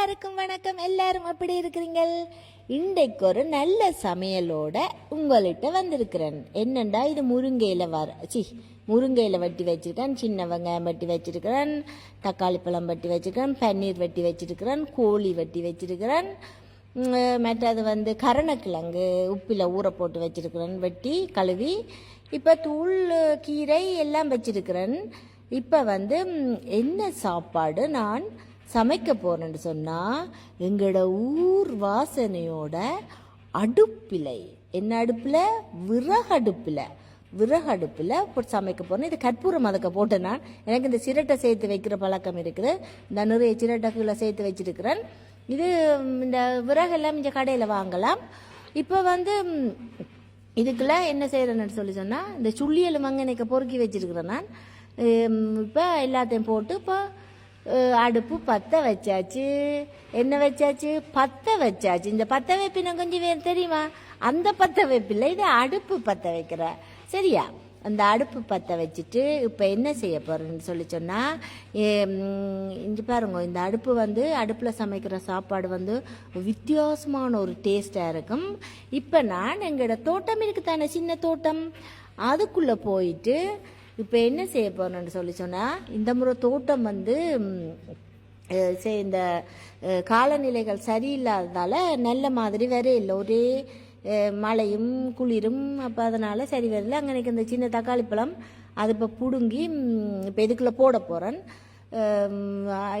எல்லாருக்கும் வணக்கம். எல்லாரும் எப்படி இருக்கிறீங்கள்? இன்றைக்கு ஒரு நல்ல சமையலோட உங்கள்கிட்ட வந்திருக்கிறேன். என்னண்டா இது முருங்கையில் வர சி முருங்கையில் வெட்டி வச்சுருக்கேன் சின்ன வெங்காயம் வெட்டி வச்சுருக்கிறேன் தக்காளி பழம் வெட்டி வச்சுருக்கிறேன் பன்னீர் வட்டி வச்சுருக்கிறேன் கோழி வட்டி வச்சிருக்கிறேன். மற்றது வந்து கரணக்கிழங்கு உப்பில் ஊற போட்டு வச்சுருக்கிறேன் வெட்டி கழுவி. இப்போ தூள் கீரை எல்லாம் வச்சுருக்கிறேன். இப்போ வந்து என்ன சாப்பாடு நான் சமைக்க போறேன்னு சொன்னால் எங்களோட ஊர் வாசனையோட அடுப்பிலை. என்ன அடுப்பில்? விறகடுப்பில் விறகடுப்பில் போட்டு சமைக்க போகிறேன் இது கற்பூரம் அதுக்க போட்டேன் நான். எனக்கு இந்த சிரட்டை சேர்த்து வைக்கிற பழக்கம் இருக்குது. இந்த நிறைய சிரட்டைக்குள்ளே சேர்த்து வச்சிருக்கிறேன். இது இந்த விறகெல்லாம் இங்கே கடையில் வாங்கலாம். இப்போ வந்து இதுக்குள்ள என்ன செய்கிறேன்னு சொல்லி சொன்னால் இந்த சுள்ளியல் மங்கனைக்கு பொறுக்கி வச்சிருக்கிறேன் நான். இப்போ எல்லாத்தையும் போட்டு இப்போ அடுப்பு பற்ற வச்சாச்சு. என்ன வச்சாச்சு? பற்ற வச்சாச்சு. இந்த பற்ற வைப்பின கொஞ்சம் வேறு தெரியுமா? அந்த பற்ற வைப்பில் இது அடுப்பு பற்ற வைக்கிற. சரியா? அந்த அடுப்பு பற்ற வச்சுட்டு இப்போ என்ன செய்ய போகிறேன்னு சொல்லி சொன்னால் இங்கே பாருங்க இந்த அடுப்பு வந்து அடுப்பில் சமைக்கிற சாப்பாடு வந்து வித்தியாசமான ஒரு டேஸ்ட்டாக இருக்கும். இப்போ நான் எங்களோட தோட்டம் இருக்குது தானே சின்ன தோட்டம்? அதுக்குள்ளே போயிட்டு இப்போ என்ன செய்ய போகிறேன்னு சொல்லி சொன்னால் இந்த முறை தோட்டம் வந்து இந்த காலநிலைகள் சரியில்லாததால் நல்ல மாதிரி வரையில்லை ஒரே மழையும் குளிரும் அப்போ அதனால் சரி வரல. அங்கே எனக்கு இந்த சின்ன தக்காளி பழம் அது இப்போ பிடுங்கி இப்போ இதுக்குள்ளே போட போகிறேன்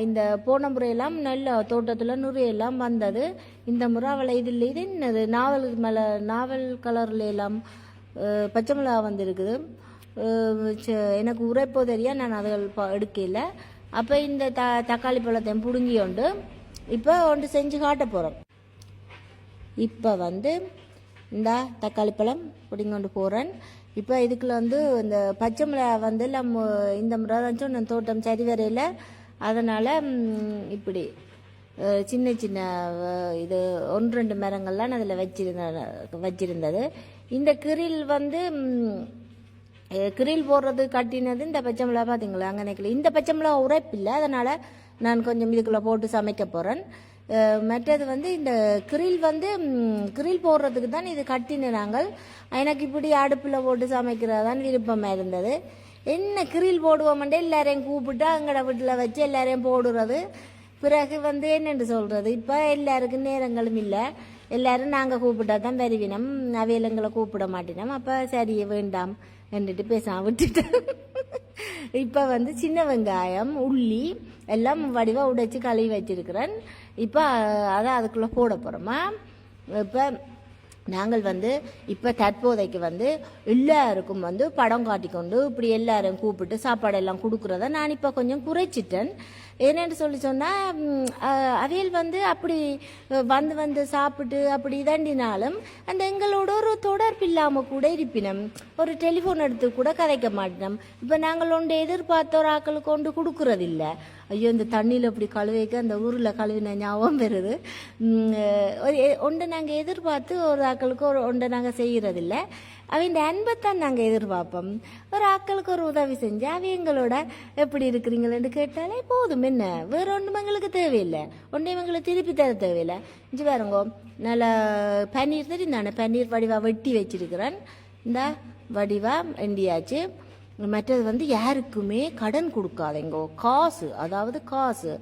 இந்த போன முறையெல்லாம் நல்ல தோட்டத்தில் நுரையெல்லாம் வந்தது. இந்த முறை அவளை இதில் இது என்னது? நாவல் மேலே நாவல் கலர்ல எல்லாம் பச்சை மிளகா வந்திருக்குது. எனக்கு உரைப்போ தெரியா? நான் அதை எடுக்கல. அப்போ இந்த த தக்காளி பழத்தை பிடுங்கி கொண்டு இப்போ ஒன்று செஞ்சு காட்ட போகிறோம் இப்போ வந்து இந்த தக்காளி பழம் பிடிங்கொண்டு போகிறேன் இப்போ இதுக்குள்ள வந்து இந்த பச்சை மிளகா வந்து நம்ம இந்த முறை நான் தோட்டம் சரி வரையில். அதனால் இப்படி சின்ன சின்ன இது ஒன்று ரெண்டு மரங்கள்லாம் அதில் வச்சிருந்த வச்சிருந்தது. இந்த கிரில் வந்து கிரில் போடுறது கட்டினது இந்த பச்சை மிளகா பார்த்தீங்களா அங்கே நிற்கல இந்த பச்சை மிளகா உரைப்பில்லை அதனால் நான் கொஞ்சம் இதுக்குள்ளே போட்டு சமைக்க போகிறேன் மற்றது வந்து இந்த கிரில் வந்து கிரில் போடுறதுக்கு தான் இது கட்டின நாங்கள். எனக்கு இப்படி அடுப்பில் போட்டு சமைக்கிறது தான் விருப்பமாக இருந்தது. என்ன கிரில் போடுவோம்ண்டே எல்லாரையும் கூப்பிட்டு அங்கட வீட்டில் வச்சு எல்லாரையும் போடுறது. பிறகு வந்து என்னென்று சொல்கிறது இப்போ எல்லாருக்கும் நேரங்களும் இல்லை. எல்லாரும் நாங்கள் கூப்பிட்டா தான் விருவினோம். அவையில் எங்களை கூப்பிட மாட்டினோம். அப்போ சரி வேண்டாம். என்றுட்டு பேசாம விட்டுட்டேன். இப்போ வந்து சின்ன வெங்காயம் உள்ளி எல்லாம் வடிவாக உடைச்சி கழுவி வச்சிருக்கிறேன். இப்போ அதை அதுக்குள்ளே போட போகிறோமா இப்போ நாங்கள் வந்து இப்போ தற்போதைக்கு வந்து எல்லாருக்கும் வந்து படம் காட்டிக்கொண்டு இப்படி எல்லாரும் கூப்பிட்டு சாப்பாடு எல்லாம் கொடுக்குறத நான் இப்போ கொஞ்சம் குறைச்சிட்டேன். ஏன்னு சொல்லி சொன்னால் அவியல் வந்து அப்படி வந்து வந்து சாப்பிட்டு அப்படி இதாண்டினாலும் அந்த எங்களோட ஒரு தொடர்பு இல்லாமல் கூட இருப்பினம் ஒரு டெலிஃபோன் எடுத்து கூட கதைக்க மாட்டினோம் இப்போ நாங்கள் ஒன்று எதிர்பார்த்த ஒரு ஆக்களுக்கு கொண்டு கொடுக்குறதில்ல. ஐயோ இந்த தண்ணியில் அப்படி கழுவிக்க அந்த ஊரில் கழுவின ஞாபகம் வருது. உம், ஒன்றை நாங்கள் எதிர்பார்த்து ஒரு ஆக்களுக்கு ஒரு ஒன்றை நாங்கள் செய்கிறதில்ல. அவங்க அன்பைத்தான் நாங்கள் எதிர்பார்ப்போம். ஒரு ஆக்களுக்கு ஒரு உதவி செஞ்சு அவ எங்களோட எப்படி இருக்கிறீங்களேன்னு கேட்டாலே போதும் என்ன? வேற ஒன்றும் எங்களுக்கு தேவையில்லை. ஒன்றையும் எங்களுக்கு திருப்பி தர தேவையில்லை. இஞ்சி பாருங்க நல்லா பன்னீர் தெரியும் தானே பன்னீர் வடிவா வெட்டி வச்சிருக்கிறேன். இந்த வடிவா எண்டியாச்சு மற்றது வந்து யாருக்குமே கடன் கொடுக்காதீங்கோ. காசு அதாவது காசு.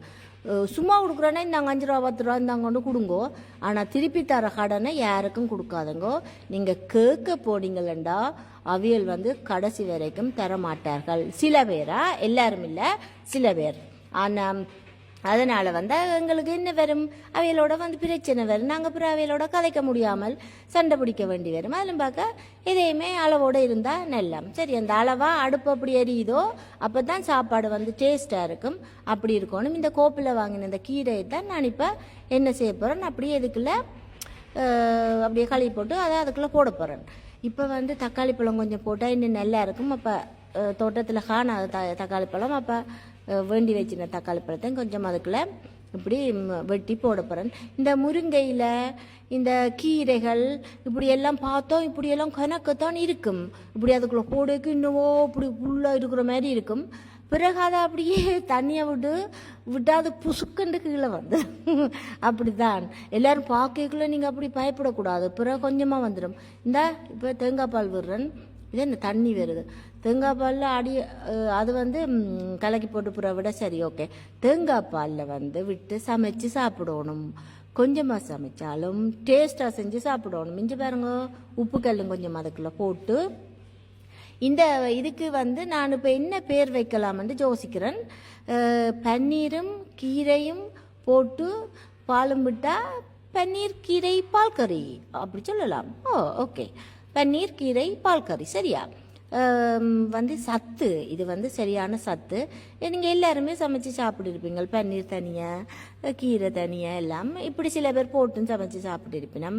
சும்மா கொடுக்குறோன்னா இந்தாங்க அஞ்சு ரூபா பத்து ரூபா இந்தாங்க கொண்டு கொடுங்கோ. ஆனால் திருப்பி தர கடனை யாருக்கும் கொடுக்காதங்கோ. நீங்கள் கேட்க போனீங்களண்டா அவியல் வந்து கடைசி வரைக்கும் தர மாட்டார்கள் சில பேரா? எல்லாரும் இல்லை? சில பேர். ஆனால் அதனால் வந்து எங்களுக்கு என்ன வரும்? அவைகளோட வந்து பிரச்சனை வரும். நாங்கள் அப்புறம் அவைகளோட கதைக்க முடியாமல் சண்டை பிடிக்க வேண்டி வரும். அதிலும் பார்க்க இதையுமே அளவோடு இருந்தால் நல்லம். சரி அந்த அளவாக அடுப்பு அப்படி எரியுதோ அப்போ தான் சாப்பாடு வந்து டேஸ்ட்டாக இருக்கும். அப்படி இருக்கணும். இந்த கோப்பில் வாங்கின இந்த கீரையை தான் நான் இப்போ என்ன செய்ய போகிறேன் அப்படியே இதுக்குள்ளே அப்படியே கழுவி போட்டு அதை அதுக்குள்ளே போட போகிறேன் இப்போ வந்து தக்காளி பழம் கொஞ்சம் போட்டால் இன்னும் நல்லா இருக்கும். அப்போ தோட்டத்தில் காணாத த தக்காளி பழம் அப்போ வேண்டி வச்சிருந்த தக்காளி பழத்தை கொஞ்சம் அதுக்குள்ள இப்படி வெட்டி போட போகிறேன் இந்த முருங்கையில் இந்த கீரைகள் இப்படி எல்லாம் பார்த்தோம் இப்படி எல்லாம் கணக்கத்தான் இருக்கும் இப்படி அதுக்குள்ளே போடுக்கு இன்னமோ இப்படி ஃபுல்லாக இருக்கிற மாதிரி இருக்கும் பிறகு அதை அப்படியே தண்ணியை விட்டு விட்டா அது புசுக்கண்டு கீழே வந்து அப்படிதான் எல்லோரும் பார்க்கக்குள்ளே நீங்கள் அப்படி பயப்படக்கூடாது பிறகு கொஞ்சமாக வந்துடும் இந்த இப்போ தேங்காய் பால் விடுறேன் இதே இந்த தண்ணி வருது தேங்காய் பாலில் அடி அது வந்து கலக்கி போட்டு புற விட சரி ஓகே. தேங்காய் பாலில் வந்து விட்டு சமைச்சு சாப்பிடணும். கொஞ்சமாக சமைச்சாலும் டேஸ்ட்டாக செஞ்சு சாப்பிடணும். மிஞ்சி பாருங்க உப்பு கல்லும் கொஞ்சம் அதுக்குள்ள போட்டு. இந்த இதுக்கு வந்து நான் இப்போ என்ன பேர் வைக்கலாம்னு யோசிக்கிறேன். பன்னீரும் கீரையும் போட்டு பாலும் விட்டால் பன்னீர் கீரை பால் கறி. அப்படி சொல்லலாம். ஓ ஓகே. பன்னீர் கீரை பால் கறி. சரியா? வந்து சத்து. இது வந்து சரியான சத்து. நீங்கள் எல்லாருமே சமைச்சு சாப்பிட்டுருப்பீங்க. பன்னீர் தனியாக கீரை தனியாக எல்லாம் இப்படி சில பேர் போட்டும் சமைச்சு சாப்பிட்டுருப்பினம்.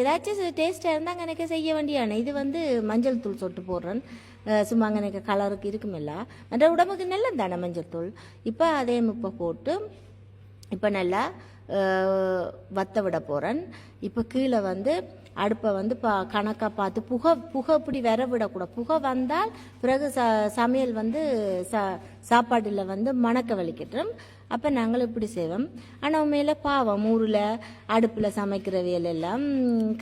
ஏதாச்சும் டேஸ்ட்டாக இருந்தால் எனக்கு செய்ய வேண்டியான இது வந்து மஞ்சள் தூள் சொட்டு போடுறேன். சும்மா எனக்கு கலருக்கு இருக்குமில்ல. மற்ற உடம்புக்கு நல்லது தானே மஞ்சள் தூள். இப்போ அதே இப்போ போட்டு இப்போ நல்லா வத்த விட போகிறேன் இப்போ கீழே வந்து அடுப்பை வந்து பா கணக்காக பார்த்து புகை புகை இப்படி வர விடக்கூடாது புகை வந்தால் பிறகு ச சமையல் வந்து சா சாப்பாட்டில் வந்து மணக்க வலிக்கட்டும். அப்போ நாங்கள் இப்படி செய்வோம். ஆனால் உண்மையில் பாவம் ஊரில் அடுப்பில் சமைக்கிற வேலையெல்லாம்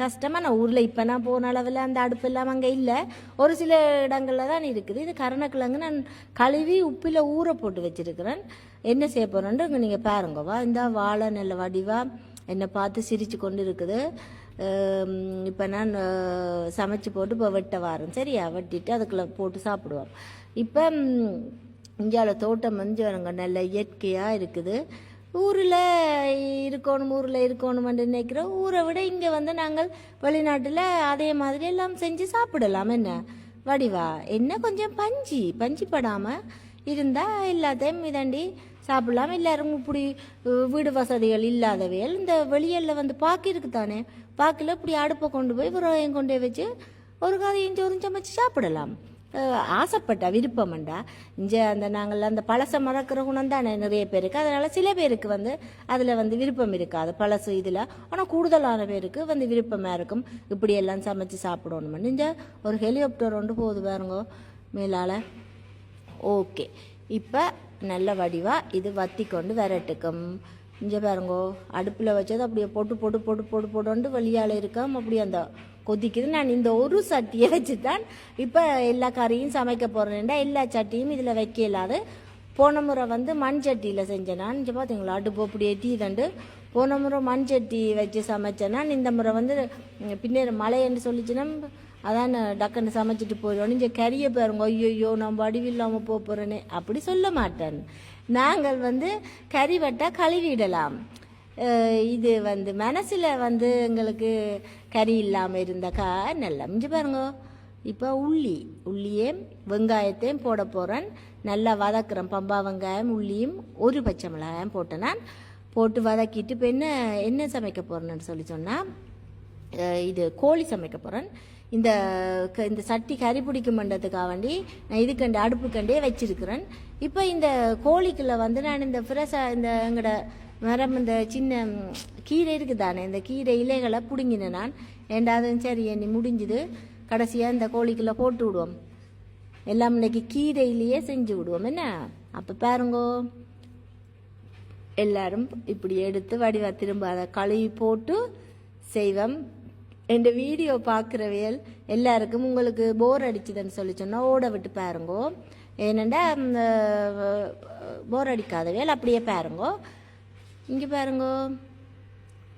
கஷ்டமாக நான் ஊரில் இப்போ நான் போன அளவில் அந்த அடுப்பு எல்லாம் அங்கே இல்லை. ஒரு சில இடங்களில் தான் இருக்குது. இது கருணக்கிழங்கு நான் கழுவி உப்பில் ஊற போட்டு வச்சிருக்கிறேன். என்ன செய்ய போகிறேன்ட்டு நீங்கள் பாருங்கவா இந்த வாழை நல்ல வடிவாக என்னை பார்த்து சிரித்து கொண்டு இருக்குது. இப்போ நான் சமைச்சு போட்டு இப்போ வெட்ட வாரேன். சரியா? வெட்டிட்டு அதுக்குள்ளே போட்டு சாப்பிடுவோம். இப்போ இந்தியாவில் தோட்டம் வந்து பாருங்க நல்ல இயற்கையாக இருக்குது. ஊரில் இருக்கணும் ஊரில் இருக்கணும்னு நினைக்கிறோம் ஊரை விட இங்கே வந்து நாங்கள் வெளிநாட்டில் அதே மாதிரி எல்லாம் செஞ்சு சாப்பிடலாம். என்ன? வடிவா? என்ன கொஞ்சம் பஞ்சு பஞ்சு படாமல் இருந்தால் எல்லாத்தையும் இதாண்டி சாப்பிடலாம். எல்லாரும் இப்படி வீடு வசதிகள் இல்லாதவையல் இந்த வெளியில் வந்து பார்க்கிருக்கு தானே? பாக்கில் இப்படி அடுப்பை கொண்டு போய் விரோயம் கொண்டு போய் வச்சு ஒரு காதை சோறும் சமைச்சு சாப்பிடலாம். அஹ், ஆசைப்பட்டா விருப்பம்ண்டா. இங்கே அந்த நாங்கள் அந்த பழசை மறக்கிற குணம் தானே நிறைய பேருக்கு. அதனால் சில பேருக்கு வந்து அதில் வந்து விருப்பம் இருக்காது. பழசு இதில். ஆனால் கூடுதலான பேருக்கு வந்து விருப்பமாக இருக்கும். இப்படியெல்லாம் சமைச்சு சாப்பிடணும்னு இங்கே ஒரு ஹெலிகாப்டர் ஒன்று போகுது பாருங்க மேலால். ஓகே. இப்போ நல்ல வடிவாக இது வத்தி கொண்டு விரட்டுக்கும். இங்கே பாருங்கோ அடுப்பில் வச்சது அப்படியே போட்டு போட்டு போட்டு போட்டு போட்டு வெளியால் இருக்காம அப்படியே அந்த கொதிக்குது. நான் இந்த ஒரு சட்டியை வச்சு தான் இப்போ எல்லா கறியும் சமைக்க போகிறேன்டா எல்லா சட்டியும் இதில் வைக்க இல்லாது போன முறை வந்து மண் சட்டியில் செஞ்சேன் நான் இங்கே பார்த்தீங்களா அடுப்பு அப்படியே தீதண்டு போன முறை மண் சட்டி வச்சு சமைச்சேன் நான் இந்த முறை வந்து ம், மழைன்னு சொல்லிச்சுன்னா அதான் டக்குன்னு சமைச்சிட்டு போயிடும் இங்கே கறியை பாருங்க ஐயோ நம்ம வடிவில்லாமல் போக போகிறேனே அப்படி சொல்ல மாட்டேன். நாங்கள் வந்து கறிவட்டா கழுவிடலாம். இது வந்து மனசில் வந்து எங்களுக்கு கறி இல்லாமல் இருந்தாக்கா நல்லா மிஞ்சு பாருங்க. இப்போ உள்ளி உள்ளியே வெங்காயத்தையும் போட போகிறேன் நல்லா வதக்குறேன். பம்பா வெங்காயம் உள்ளியும் ஒரு பச்சை மிளகாயம் போட்டேன் நான். போட்டு வதக்கிட்டு இப்போ என்ன என்ன சமைக்க போகிறேன்னு சொல்லி சொன்னால் இது கோழி சமைக்க போகிறேன் இந்த க- இந்த சட்டி கறி பிடிக்கும் மண்டத்துக்காக வேண்டி நான் இதுக்கண்டு அடுப்புக்கண்டே வச்சிருக்கிறேன். இப்போ இந்த கோழிக்குள்ளே வந்து நான் இந்த ஃப்ரெஷ்ஷாக இந்த எங்களோட மரம் இந்த சின்ன கீரை இருக்குதானே இந்த கீரை இலைகளை பிடுங்கினேன் நான். ரெண்டாவது சரி என்னை முடிஞ்சுது. கடைசியாக இந்த கோழிக்குள்ளே போட்டு விடுவோம். எல்லாம் இன்னைக்கு கீரையிலேயே செஞ்சு விடுவோம். என்ன? அப்போ பாருங்கோ. எல்லாரும் இப்படி எடுத்து வடிவா திரும்ப அதை கழுவி போட்டு செய்வோம். இந்த வீடியோ பார்க்குறவியல் எல்லாருக்கும் உங்களுக்கு போர் அடிச்சுதுன்னு சொல்லி சொன்னால் ஓட விட்டு பாருங்கோ. ஏனெண்டா போர் அடிக்காதவியல் அப்படியே பாருங்கோ. இங்கே பாருங்கோ.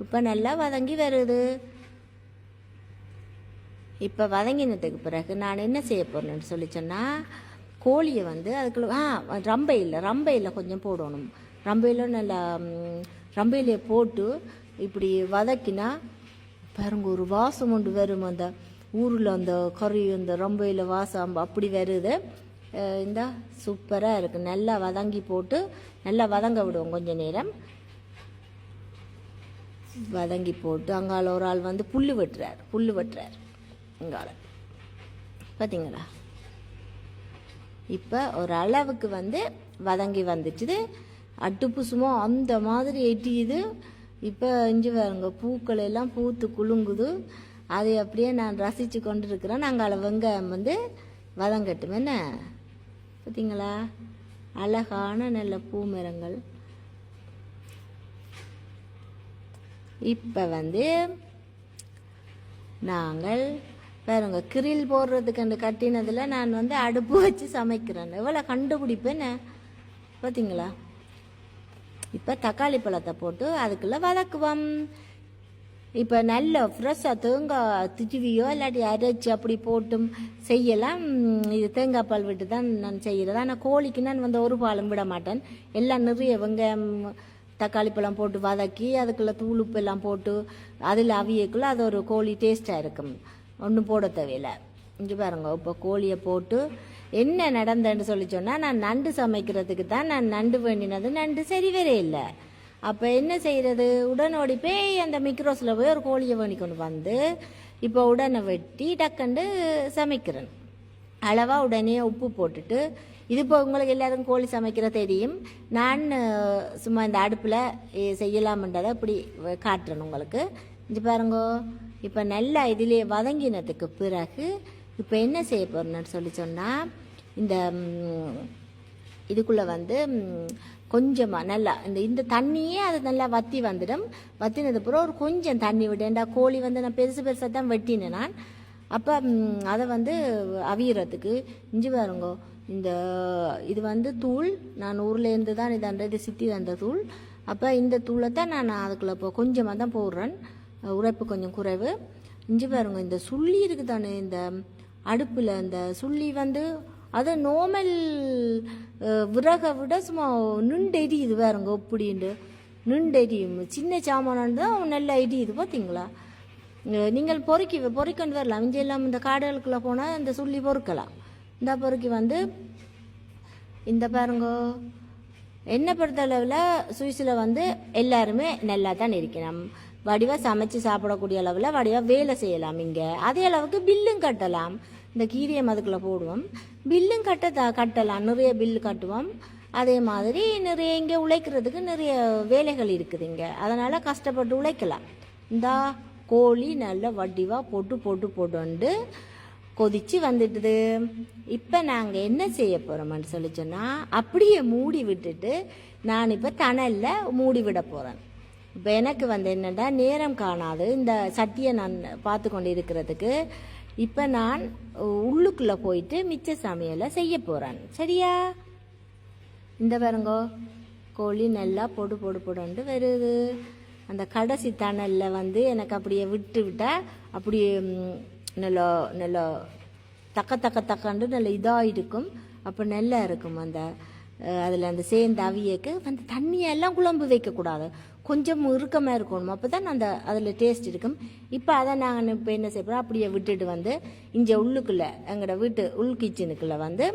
இப்போ நல்லா வதங்கி வருது. இப்போ வதங்கினதுக்கு பிறகு நான் என்ன செய்ய போறேன்னு சொல்லி சொன்னால் கோழியை வந்து அதுக்குள்ள ஆ ரம்பையில் ரம்பையில் கொஞ்சம் போடணும். ரம்பையில் நல்லா ரம்பையில் போட்டு இப்படி வதக்கினா பாருங்க ஒரு வாசம் ஒன்று வரும் அந்த ஊரில் அந்த கறி அந்த ரொம்பையில் வாசம் அப்படி வருது. இந்த சூப்பராக இருக்குது நல்லா வதங்கி போட்டு நல்லா வதங்க விடுவோம் கொஞ்ச நேரம். வதங்கி போட்டு அங்கால ஒரு ஆள் வந்து புல் வெட்டுறார். புல் வெட்டுறார். இங்கால பார்த்தீங்களா இப்போ ஒரு அளவுக்கு வந்து வதங்கி வந்துச்சுது. அடுப்பு சும்மா அந்த மாதிரி எட்டியுது இப்போ இஞ்சி பாருங்க பூக்கள் எல்லாம் பூத்து குலுங்குது. அதை அப்படியே நான் ரசித்து கொண்டு இருக்கிறேன் நாங்கள் வெங்காயம் வந்து வதங்கட்டும். என்ன? பார்த்தீங்களா அழகான நல்ல பூமரங்கள். இப்போ வந்து நாங்கள் பாருங்க கிரில் போடுறதுக்கு அந்த கட்டினதில் நான் வந்து அடுப்பு வச்சு சமைக்கிறேன். எவ்வளோ கண்டுபிடிப்பேன்னு பார்த்தீங்களா இப்போ தக்காளி பழத்தை போட்டு அதுக்குள்ளே வதக்குவோம். இப்போ நல்ல ஃப்ரெஷ்ஷாக தேங்காய் திச்சுவியோ இல்லாட்டி அரைச்சி அப்படி போட்டும் செய்யலாம். இது தேங்காய் பால் விட்டு தான் நான் செய்கிறது ஆனால் கோழிக்கு நான் வந்து ஒரு பாலும் விட மாட்டேன். எல்லாம் நிறைய வெங்காயம் தக்காளி பழம் போட்டு வதக்கி அதுக்குள்ளே தூள் எல்லாம் போட்டு அதில் அவியக்குள்ளே அது ஒரு கோழி டேஸ்ட்டாக இருக்கும். ஒன்றும் போட தேவையில்லை. இங்கே பாருங்க இப்போ கோழியை போட்டு என்ன நடந்தேன்னு சொல்லி சொன்னால் நான் நண்டு சமைக்கிறதுக்கு தான் நான் நண்டு வேண்டினது. நண்டு சரிவரே இல்லை. அப்போ என்ன செய்கிறது உடனோடி போய் அந்த மிக்ரோஸில் போய் ஒரு கோழியை வேண்டி கொண்டு வந்து இப்போ உடனே வெட்டி டக்கண்டு சமைக்கிறேன். அளவாக உடனே உப்பு போட்டுட்டு இது இப்போ உங்களுக்கு எல்லாரும் கோழி சமைக்கிற தெரியும். நான் சும்மா இந்த அடுப்பில் செய்யலாம்ன்றதை இப்படி காட்டுறேன் உங்களுக்கு. இது பாருங்க இப்போ நல்லா இதிலே வதங்கினதுக்கு பிறகு இப்போ என்ன செய்ய போகிறேன்னு சொல்லி சொன்னால் இந்த இதுக்குள்ளே வந்து கொஞ்சமாக நல்லா இந்த இந்த தண்ணியே அது நல்லா வத்தி வந்துடும். வத்தினது பிறகு ஒரு கொஞ்சம் தண்ணி விடேன்டா கோழி வந்து நான் பெருசு பெருசாக தான் வெட்டினேன் நான். அப்போ அதை வந்து அவியறதுக்கு இஞ்சி பாருங்க இந்த இது வந்து தூள். நான் ஊர்லேருந்து தான் இது அந்த இது சித்தி வந்த தூள். அப்போ இந்த தூளை தான் நான் அதுக்குள்ளே இப்போ கொஞ்சமாக தான் போடுறேன். உரைப்பு கொஞ்சம் குறைவு. இஞ்சி பாருங்க இந்த சுள்ளி இருக்குது தானே இந்த அடுப்பில் இந்த சுள்ளி வந்து அது நோமல் விறகை விட சும்மா நுண்டெரியுது பாருங்க அப்படின்ட்டு நுண்டெரியும். சின்ன சாமானான் தான் நல்லா எரியுது பார்த்தீங்களா நீங்கள் பொறுக்கி பொறுக்கொண்டு வரலாம். இங்கே எல்லாம் இந்த காடுகளுக்குள்ளே போனால் இந்த சுள்ளி பொறுக்கலாம். இந்த பொறுக்கி வந்து இந்த பாருங்க. என்னை பொறுத்தளவில் சுவிஸில் வந்து எல்லாருமே நல்லா தான் இருக்கணும் வடிவாக சமைச்சு சாப்பிடக்கூடிய அளவில் வடிவாக வேலை செய்யலாம் இங்கே. அதே அளவுக்கு பில்லும் கட்டலாம். இந்த கீரியை மதுக்கில் போடுவோம். பில்லும் கட்ட த- கட்டலாம். நிறைய பில்லு கட்டுவோம். அதே மாதிரி நிறைய இங்கே உழைக்கிறதுக்கு நிறைய வேலைகள் இருக்குது இங்கே. அதனால் கஷ்டப்பட்டு உழைக்கலாம். இந்த கோழி நல்ல வடிவாக போட்டு போட்டு போட்டு வந்து கொதிச்சு வந்துட்டுது. இப்போ நாங்கள் என்ன செய்ய போகிறோம்னு சொல்லி சொன்னால் அப்படியே மூடி விட்டுட்டு நான் இப்போ தணலில் மூடி விட போகிறேன் இப்போ எனக்கு வந்து என்னென்னா நேரம் காணாது. இந்த சட்டியை நான் பார்த்து கொண்டு இருக்கிறதுக்கு இப்போ நான் உள்ளுக்குள்ளே போயிட்டு மிச்ச சமையலை செய்ய போகிறேன் சரியா? இந்த பாருங்கோ கோழி நல்லா பொடு பொடு பொடுன்ட்டு வருது. அந்த கடைசி தணலில் வந்து எனக்கு அப்படியே விட்டு விட்டால் அப்படியே நல்ல நல்லா நல்லா தக்க தக்க தக்கண்டு நல்ல இதாக இருக்கும் அப்போ நல்லா இருக்கும் அந்த அதில் அந்த சேர்ந்த அவியக்கு அந்த தண்ணியெல்லாம் குழம்பு வைக்கக்கூடாது. கொஞ்சம் இறுக்கமாக இருக்கணும். அப்போ தான் அந்த அதில் டேஸ்ட் இருக்கும். இப்போ அதை நாங்கள் இப்போ என்ன செய்யறோம் அப்படியே விட்டுட்டு வந்து இங்கே உள்ளுக்குள்ளே எங்களோட வீட்டு உள் கிச்சனுக்குள்ளே வந்து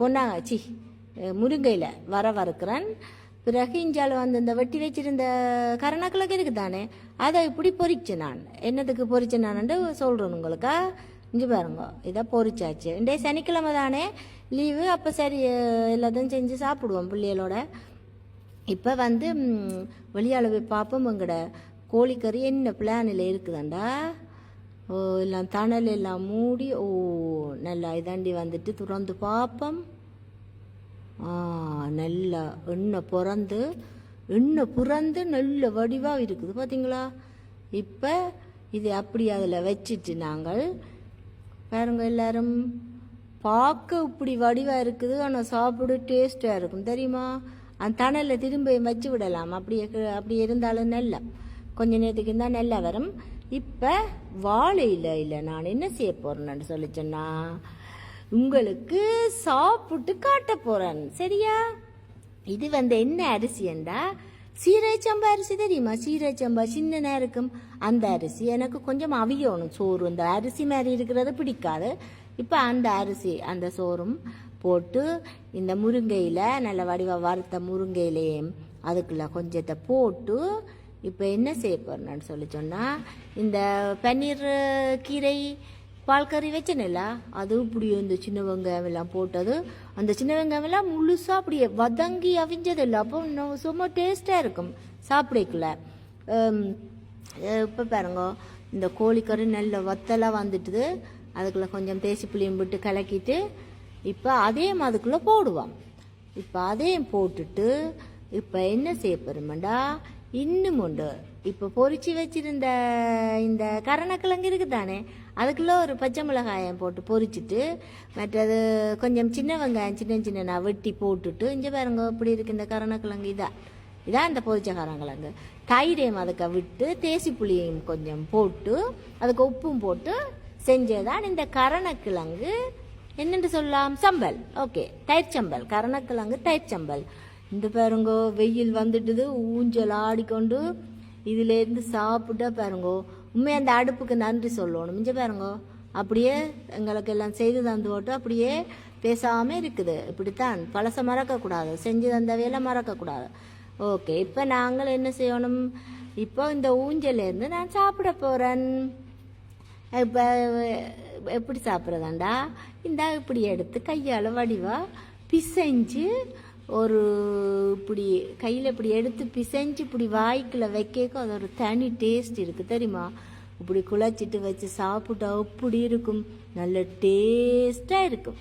பொன்னாங்காச்சி பொன்னாங்க சி முருங்கையில் வர வறுக்கிறேன். பிறகு இஞ்சால் வந்து இந்த வெட்டி வச்சிருந்த கரணக்கிழக்கு இருக்கு தானே அதை இப்படி பொரிச்சேன் நான். என்னத்துக்கு பொரிச்சேன் நான்ட்டு சொல்கிறேன் உங்களுக்கா? இஞ்சி பாருங்க இதை பொரிச்சாச்சு. இன்றைய சனிக்கிழமை தானே லீவு அப்போ சரி எல்லாத்தையும் செஞ்சு சாப்பிடுவோம் பிள்ளைகளோட. இப்போ வந்து ம், போய் பார்ப்போம் எங்கட கோழிக்கறி என்ன பிளானில் இருக்குதாண்டா? ஓ எல்லாம் தணல் எல்லாம் மூடி ஓ நல்லா இதாண்டி வந்துட்டு துறந்து பார்ப்போம். ஆ நல்லா எண்ணெய் பிறந்து எண்ணெய் புறந்து நல்ல வடிவாக இருக்குது பார்த்தீங்களா இப்போ இது அப்படி அதில் வச்சுட்டு நாங்கள் பாருங்க எல்லாரும் பார்க்க இப்படி வடிவாக இருக்குது ஆனால் சாப்பிட டேஸ்ட்டாக இருக்கும் தெரியுமா? அந்த தணலில் திரும்ப வச்சு விடலாம். அப்படியே அப்படி இருந்தாலும் நல்லா. கொஞ்ச நேரத்துக்கு இருந்தால் நல்லா வரும். இப்போ வாழையில் இல்லை நான் என்ன செய்ய போகிறேன்னு சொல்லி சொன்னா உங்களுக்கு சாப்பிட்டு காட்ட போகிறேன் சரியா? இது வந்து என்ன அரிசியண்டா சீரக அரிசி தெரியுமா? சீரக சம்பா இருக்கும். அந்த அரிசி எனக்கு கொஞ்சம் அவியணும். சோறு இந்த அரிசி மாதிரி இருக்கிறது பிடிக்காது. இப்போ அந்த அரிசி அந்த சோறும் போட்டு இந்த முருங்கையில் நல்ல வடிவ வறுத்த முருங்கையிலேயே அதுக்குள்ள கொஞ்சத்தை போட்டு இப்போ என்ன செய்ய போறேன்னு சொல்லி சொன்னால் இந்த பன்னீர் கீரை பால் கறி வச்சேனில்ல அது இப்படியும் இந்த சின்ன வெங்காயம் எல்லாம் போட்டது. அந்த சின்ன வெங்காயம் எல்லாம் முழுசாக அப்படியே வதங்கி அவிஞ்சது இல்லை அப்போ இன்னும் சும்மா டேஸ்டாக இருக்கும். சாப்பிடக்குள்ள. இப்போ பாருங்க இந்த கோழிக்கறி நல்ல வத்தலாக வந்துட்டுது. அதுக்குள்ள கொஞ்சம் தேசி புளியும் விட்டு கலக்கிட்டு இப்போ அதையும் அதுக்குள்ளே போடுவோம் இப்போ அதையும் போட்டுட்டு இப்போ என்ன செய்ய போகிறோம்டா இன்னும் உண்டு இப்போ பொறிச்சு வச்சிருந்த இந்த கரணக்கிழங்கு இருக்குதானே? அதுக்குள்ளே ஒரு பச்சை மிளகாயம் போட்டு பொறிச்சிட்டு மற்றது கொஞ்சம் சின்ன வெங்காயம் சின்ன சின்ன வெட்டி போட்டுட்டு இங்கே பாருங்க இப்படி இருக்கு இந்த கரணக்கிழங்கு. இதான் இதான் இந்த பொரிச்ச கரணக்கிழங்கு. தயிரையும் அதுக்கு விட்டு தேசி புளியையும் கொஞ்சம் போட்டு அதுக்கு உப்பும் போட்டு செஞ்சதான் இந்த கரணக்கிழங்கு. என்னென்று சொல்லலாம் சம்பல். ஓகே தயிர் சம்பல். கரணக்கிழங்கு தயிர் சம்பல். இந்த பாருங்கோ வெயில் வந்துட்டுது ஊஞ்சல் ஆடிக்கொண்டு இதுலேருந்து சாப்பிட்டா பாருங்கோ உண்மை அந்த அடுப்புக்கு நன்றி சொல்லணும். மிஞ்ச பாருங்கோ அப்படியே எங்களுக்கு எல்லாம் செய்து தந்து போட்டு அப்படியே பேசாமல் இருக்குது. இப்படித்தான். பழசை மறக்கக்கூடாது. செஞ்சு தந்தவையெல்லாம் மறக்கக்கூடாது. ஓகே இப்போ நாங்கள் என்ன செய்யணும்? இப்போ இந்த ஊஞ்சலேருந்து நான் சாப்பிட போகிறேன் இப்போ எப்படி சாப்பிட்றதாண்டா? இந்த இப்படி எடுத்து கையால் வடிவாக பிசைஞ்சு ஒரு இப்படி கையில் இப்படி எடுத்து பிசைஞ்சு இப்படி வாய்க்குள்ள வைக்கக்கும் அது ஒரு தனி டேஸ்ட் இருக்குது தெரியுமா? இப்படி குழச்சிட்டு வச்சு சாப்பிட்டா அப்படி இருக்கும். நல்ல டேஸ்ட்டாக இருக்கும்.